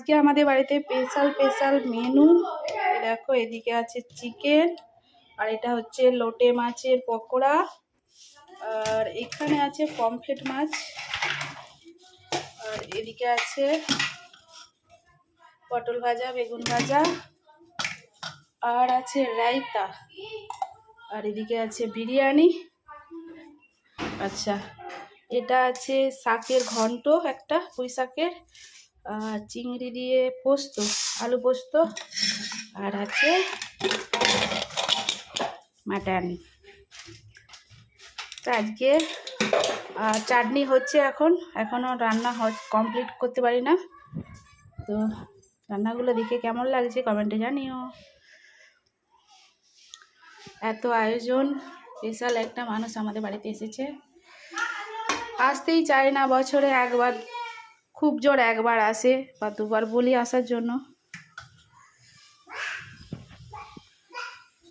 আজকে আমাদের বাড়িতে স্পেশাল স্পেশাল মেনু দেখো, এদিকে আছে চিকেন আর এটা হচ্ছে লোটে মাছের পকোড়া। আর এখানে আছে পমফ্রেট মাছ। আর এদিকে আছে পটল ভাজা, বেগুন ভাজা। আর আছে রায়তা। আর এদিকে আছে বিরিয়ানি। আচ্ছা এটা আছে শাকের ঘন্ট একটা পুঁই শাকের চিংড়ি দিয়ে পোস্ত, আলু পোস্ত আর আছে মাটন। আজকে চাটনি হচ্ছে এখন এখনও রান্না কমপ্লিট করতে পারি না। তো রান্নাগুলো দেখে কেমন লাগছে কমেন্টে জানিও। এত আয়োজন, স্পেশাল একটা মানুষ আমাদের বাড়িতে এসেছে। আসতেই চায় না বছরে একবার খুব জোর একবার আসে বা দুবার বলি আসার জন্য।